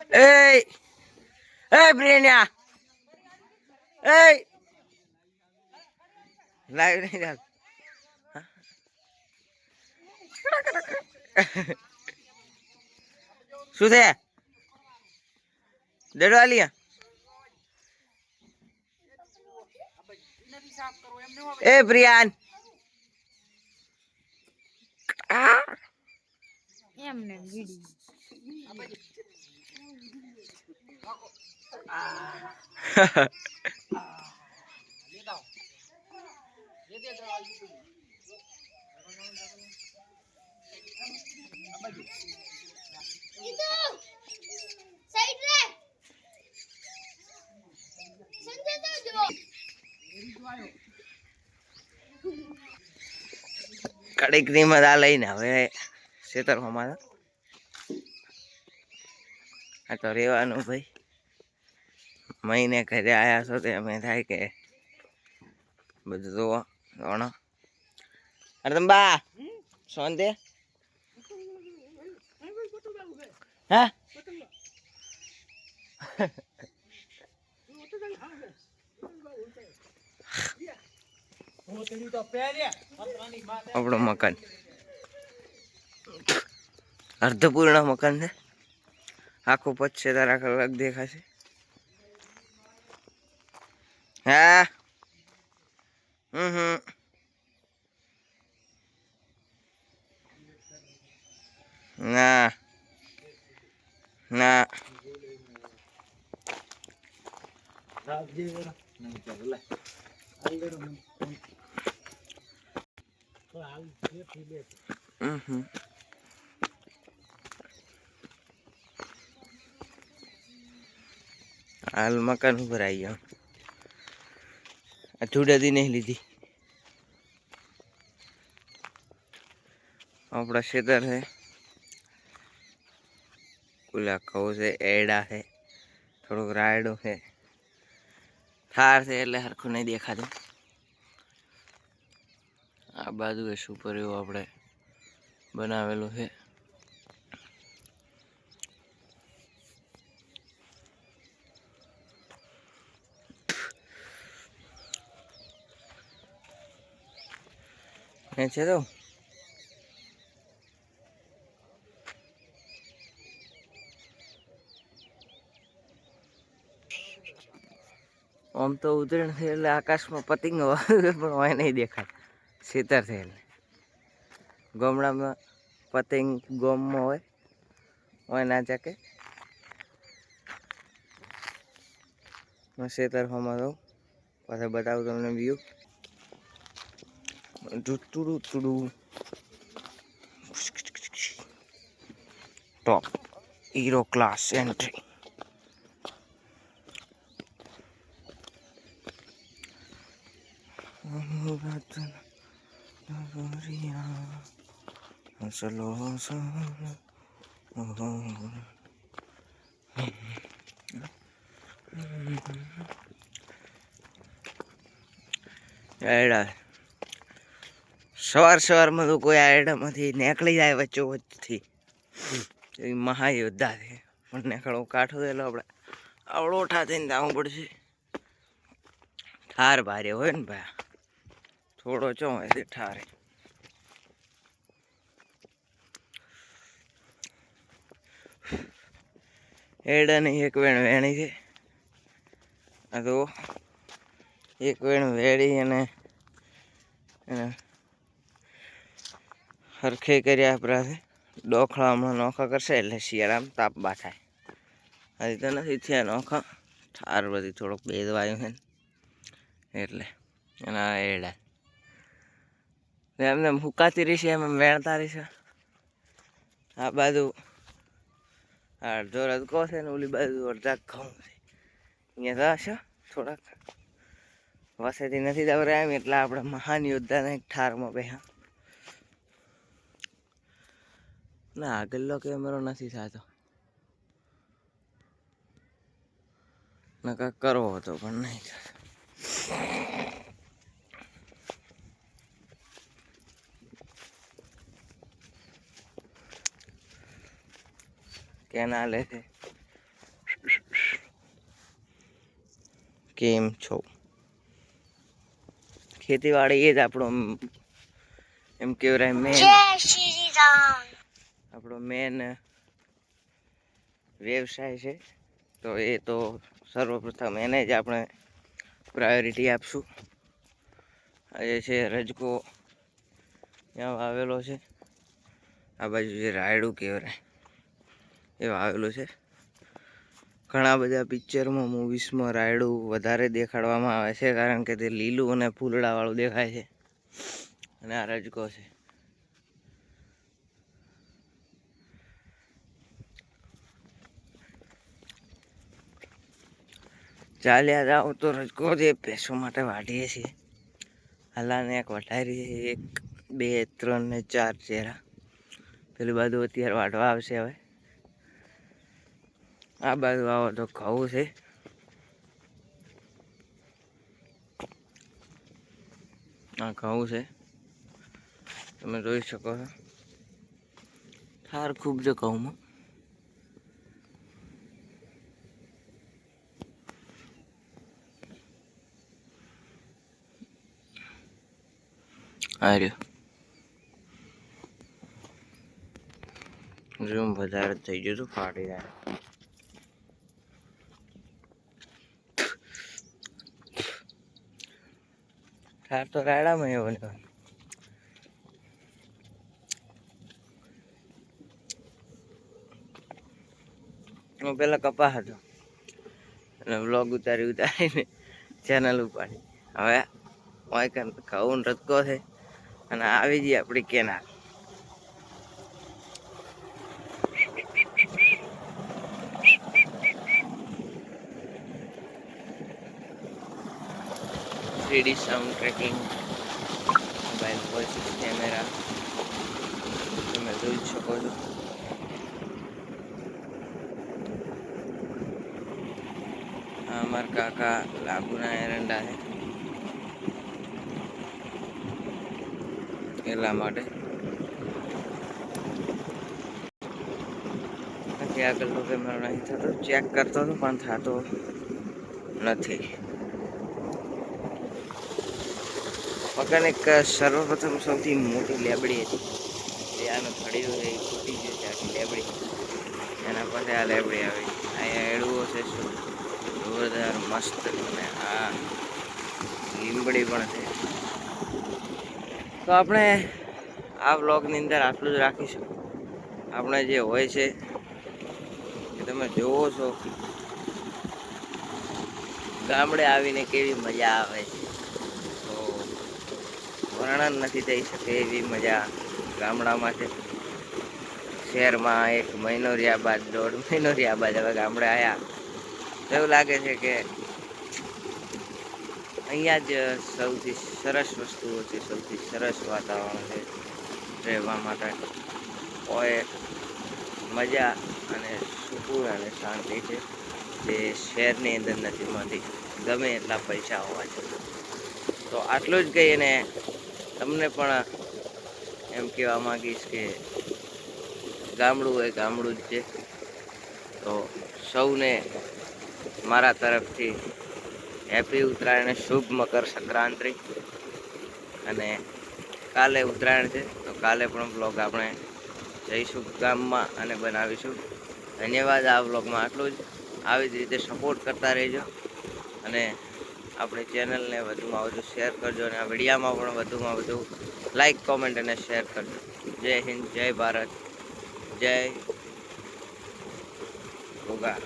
Ê! Ê, Brenia! Ê! Lại đây nè. શું છે દેડો આલી એ પ્રિયાન એમને કડીકની મજા લઈને હવે ખેતરમાં મારા. તો રેવાનું ભાઈ. મહિને ઘરે આવ્યા છો તે અમે થાય કે બધું જુઓ, જોણો. અરે તમે બા શાંતિ હા? આપણું મકાન. અર્ધપૂર્ણ મકાન છે. આખું પચશે તારા કલાક દેખાશે. હા હમ હમ ના ના હમ હમ હાલ ધૂળેથી નહીં લીધી. આપણા ખેતર છે. ઓલા ઘઉં છે, એડા છે, થોડુંક રાયડો છે. થાર છે એટલે સરખું નહીં દેખાતું. આ બાજુ એ સુપર એવું આપણે બનાવેલું છે. છે તો આમ તો ઉતરણ થયેલ આકાશમાં પતંગ પણ હોય નહીં દેખાય. શીતર થયેલ. ગામડામાં પતંગ ગોમમાં હોય હોય ના ચાકે. શેતર હોમાં રહું. પાછા બતાવું તમને view top. Hero class entry. Yeah, yeah. સવાર સવારમાં તો કોઈ આયડામાંથી નીકળી જાય વચ્ચો વચ્ચથી. એ મહાયોદ્ધા છે. પણ નીકળો કાઠો થયેલો આપણે આવડો ઓઠા થઈને જવું પડશે. ઠાર ભારે હોય ને ભાઈ. થોડો ચો હોય છે ઠારે. એડાની એક વેણ વેણી છે. આ તો એક વેણ વેડી અને એને હરખે કર્યા આપણાથી. ડોખળા હમણાં નોખા કરશે એટલે શિયાળામાં તાપ બા થાય. હજી તો નથી થયા નોખા. ઠાર બધી થોડોક ભેદવાયું છે એટલે એના એડા. એમને એમ હુકાતી રહેશે એમ એમ વેણતા રહેશે આ બાજુ અડધો રદકો છે ને, ઓલી બાજુ અડધા ઘઉં છે. અહીંયા થશે થોડાક. વસેથી નથી દવરાય એટલે આપણે મહાન યોદ્ધાને ઠારમાં બેહા. ના આગળનો કેમેરો નથી થતો નકા કરવો હતો પણ નહીં કેના લે છે કેમ છો ખેતીવાડી એ જ આપણો એમ કેવરાય મેં જય શ્રી રામ આપણો મેન વ્યવસાય છે. તો એ તો સર્વપ્રથમ એને જ આપણે પ્રાયોરિટી આપશું. આ જે છે રજકો ત્યાં આવેલો છે. આ બાજુ જે રાયડું કહેવાય, એ આવેલું છે. ઘણા બધા પિક્ચરમાં મૂવીસમાં રાયડું વધારે દેખાડવામાં આવે છે, કારણ કે તે લીલું અને ફૂલડાવાળું દેખાય છે. અને આ રજકો છે. ચાલ્યા જાઓ તો રજકો જે પેસો માટે વાઢીએ છીએ. હલાને એક છે એક, બે, ત્રણ ને ચાર ચહેરા પેલી બાજુ અત્યારે વાઢવા આવશે હવે. આ બાજુ આવો તો ઘઉં છે. આ ઘઉં છે. તમે જોઈ શકો છો. ઠાર ખૂબ છે ઘઉંમાં. આ રહ્યો ઝૂમ વધારે થઈ ગયું હતું, ફાટી જાય. ઠાર તો રાડામાં એવો ને હું પેલા કપા હતો. અને બ્લોગ ઉતારી ઉતારીને ચેનલ ઉપાડી. હવે ઓય ઘઉં રતકો છે. અને આવી જઈએ આપણી canal. Three D sound tracking mobile voice camera તમે જોઈ શકો છો. અમારા કાકા લાગુના એરંડા છે. એટલા માટે. નથી આગળનો કેમેરો નહીં થતો. ચેક કરતો હતો, પણ થતો નથી. મકાન એક સર્વપ્રથમ સૌથી મોટી લેબડી હતી. આનો થડીયો છે, એ ફૂટી ગયો છે આખી લેબડી. એના પાસે આ લેબડી આવી. અહીંયા એડવો છે શું? જોરદાર મસ્ત અને આ લીંબડી પણ છે. તો આપણે આ વ્લોગની અંદર આટલું જ રાખીશું. આપણે જે હોય છે, એ તમે જોવો છો. ગામડે આવીને કેવી મજા આવે છે. તો વર્ણન નથી થઈ શકે એવી મજા ગામડામાં છે. શહેરમાં એક મહિનો રહ્યા બાદ, દોઢ મહિનો રહ્યા બાદ હવે ગામડે આવ્યા તો એવું લાગે છે કે અહીંયા જ સૌથી સરસ વસ્તુઓ છે, સૌથી સરસ વાતાવરણ છે રહેવા માટે. કોઈ મજા અને સુકૂન અને શાંતિ છે જે શહેરની અંદર નથી મળતી, ગમે એટલા પૈસા હોવા છતાં તો આટલું જ કહીને તમને પણ એમ કહેવા માંગીશ કે ગામડું એ ગામડું જ છે. તો સૌને મારા તરફથી હેપી ઉત્તરાયણ, શુભ મકર સંક્રાંતિ. અને કાલે ઉત્તરાયણ છે, તો કાલે પણ બ્લોગ આપણે જઈશું ગામમાં અને બનાવીશું. ધન્યવાદ આ બ્લોગમાં આટલું જ. આવી જ રીતે સપોર્ટ કરતા રહેજો. અને આપણી ચેનલને વધુમાં વધુ શેર કરજો અને આ વિડીયામાં પણ વધુમાં વધુ લાઈક કોમેન્ટ અને શેર કરજો. જય હિન્દ, જય ભારત, જય ગોગા